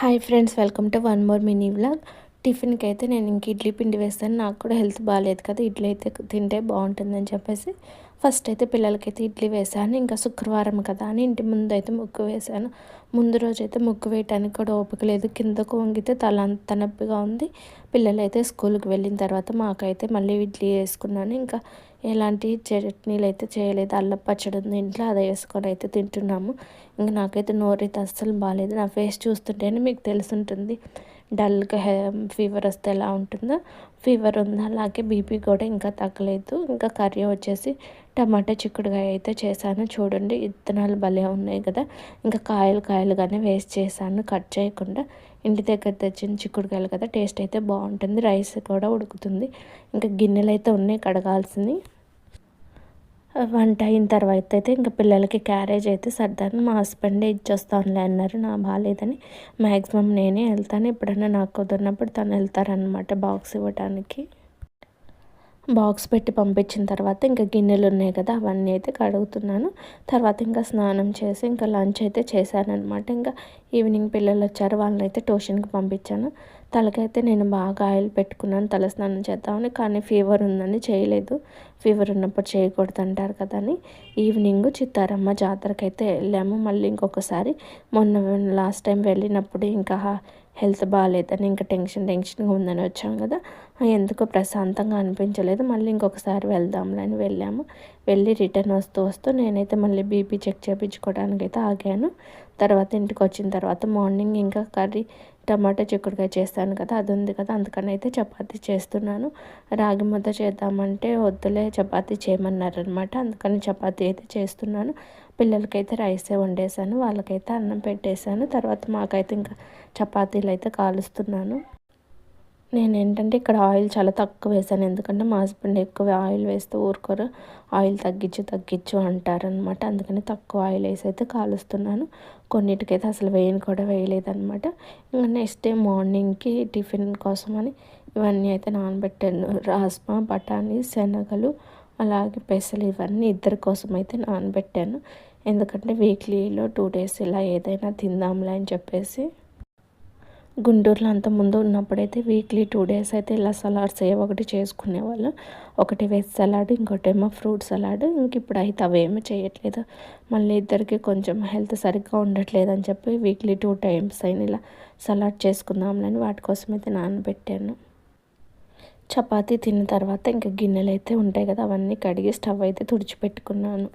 Hi friends welcome to one more mini vlog టిఫిన్కి అయితే నేను ఇంక ఇడ్లీ పిండి వేస్తాను. నాకు కూడా హెల్త్ బాగాలేదు కదా ఇడ్లీ అయితే తింటే బాగుంటుందని చెప్పేసి ఫస్ట్ అయితే పిల్లలకైతే ఇడ్లీ వేసాను ఇంకా శుక్రవారం కదా అని ఇంటి ముందు అయితే ముగ్గు వేశాను. ముందు రోజు అయితే ముగ్గు వేయటానికి కూడా ఓపిక లేదు. కిందకు వంగితే తల అంత నొప్పిగా ఉంది. పిల్లలైతే స్కూల్కి వెళ్ళిన తర్వాత మాకైతే మళ్ళీ ఇడ్లీ వేసుకున్నాను. ఇంకా ఎలాంటి చట్నీలు అయితే చేయలేదు. అల్లం పచ్చడి ఉంది ఇంట్లో అదే వేసుకొని అయితే తింటున్నాము. ఇంకా నాకైతే నోరైతే అస్సలు బాగాలేదు నా ఫేస్ చూస్తుంటేనే మీకు తెలుసుంటుంది. డల్గా ఫీవర్ వస్తే ఎలా ఉంటుందో. ఫీవర్ ఉంది అలాగే బీపీ కూడా ఇంకా తగ్గలేదు. ఇంకా కర్రీ వచ్చేసి టమాటా చిక్కుడుకాయ అయితే చేశాను. చూడండి ఇత్తనాలు భలే ఉన్నాయి కదా. ఇంకా కాయలు కాయలుగానే వేస్ట్ చేశాను కట్ చేయకుండా. ఇంటి దగ్గర తెచ్చిన చిక్కుడుకాయలు కదా టేస్ట్ అయితే బాగుంటుంది. రైస్ కూడా ఉడుకుతుంది. ఇంకా గిన్నెలు అయితే ఉన్నాయి కడగాల్సింది వంట అయిన తర్వాత అయితే ఇంకా పిల్లలకి క్యారేజ్ అయితే సర్దాను. మా హస్బెండే ఇచ్చొస్తానులే అన్నారు. నా బాగాలేదని మ్యాక్సిమం నేనే వెళ్తాను. ఎప్పుడైనా నాకు కుదిరినప్పుడు తను వెళ్తారనమాట బాక్స్ ఇవ్వడానికి బాక్స్ పెట్టి పంపించిన తర్వాత ఇంకా గిన్నెలు ఉన్నాయి కదా అవన్నీ అయితే కడుగుతున్నాను. తర్వాత ఇంకా స్నానం చేసి ఇంకా లంచ్ అయితే చేశానమాట ఇంకా ఈవినింగ్ పిల్లలు వచ్చారు వాళ్ళని అయితే ట్యూషన్కి పంపించాను. తలకైతే నేను బాగా ఆయిల్ పెట్టుకున్నాను తల స్నానం చేద్దామని కానీ ఫీవర్ ఉందని చేయలేదు. ఫీవర్ ఉన్నప్పుడు చేయకూడదు అంటారు కదా అని. ఈవినింగ్ చిత్తారమ్మ జాతరకి అయితే వెళ్ళాము. మళ్ళీ ఇంకొకసారి మొన్న లాస్ట్ టైం వెళ్ళినప్పుడు ఇంకా హెల్త్ బాగాలేదని ఇంకా టెన్షన్ టెన్షన్గా ఉందని వచ్చాం కదా. ఎందుకో ప్రశాంతంగా అనిపించలేదు. మళ్ళీ ఇంకొకసారి వెళ్దాంలే అని వెళ్ళాము. వెళ్ళి రిటర్న్ వస్తూ వస్తూ నేనైతే మళ్ళీ బీపీ చెక్ చేయించుకోవడానికి అయితే ఆగాను. తర్వాత ఇంటికి వచ్చిన తర్వాత మార్నింగ్ ఇంకా కర్రీ టమాటా చిక్కుడుకాయ చేస్తాను కదా అది ఉంది కదా అందుకని అయితే చపాతీ చేస్తున్నాను. రాగి ముద్ద చేద్దామంటే వద్దులే చపాతీ చేయమన్నారనమాట అందుకని చపాతి అయితే చేస్తున్నాను. పిల్లలకైతే రైసే వండేసాను వాళ్ళకైతే అన్నం పెట్టేశాను. తర్వాత మాకైతే ఇంకా చపాతీలు అయితే కాలుస్తున్నాను. నేను ఏంటంటే ఇక్కడ ఆయిల్ చాలా తక్కువ వేసాను. ఎందుకంటే మా హస్బెండ్ ఎక్కువ ఆయిల్ వేస్తే ఊరుకోరు. ఆయిల్ తగ్గించు తగ్గించు అంటారనమాట అందుకని తక్కువ ఆయిల్ వేసి అయితే కాలుస్తున్నాను. కొన్నిటికైతే అసలు వేయని కూడా వేయలేదనమాట ఇంకా నెక్స్ట్ డే మార్నింగ్కి టిఫిన్ కోసమని ఇవన్నీ అయితే నానబెట్టాను. రాజ్మా బఠానీ శనగలు అలాగే పెసలు ఇవన్నీ ఇద్దరి కోసం అయితే నానబెట్టాను. ఎందుకంటే వీక్లీలో టూ డేస్ ఇలా ఏదైనా తిందాంలే అని చెప్పేసి. గుంటూరులో అంత ముందు ఉన్నప్పుడైతే వీక్లీ టూ డేస్ అయితే ఇలా సలాడ్స్ ఏ ఒకటి చేసుకునేవాళ్ళు. ఒకటి వెజ్ సలాడ్ ఇంకోటేమో ఫ్రూట్ సలాడ్. ఇంక ఇప్పుడు అయితే అవేమీ చేయట్లేదు. మళ్ళీ ఇద్దరికి కొంచెం హెల్త్ సరిగ్గా ఉండట్లేదు అని చెప్పి వీక్లీ టూ టైమ్స్ అయిన ఇలా సలాడ్ చేసుకుందాంలని వాటి కోసం అయితే నానబెట్టాను. చపాతీ తిన్న తర్వాత ఇంకా గిన్నెలు అయితే ఉంటాయి కదా అవన్నీ కడిగి స్టవ్ అయితే తుడిచిపెట్టుకున్నాను.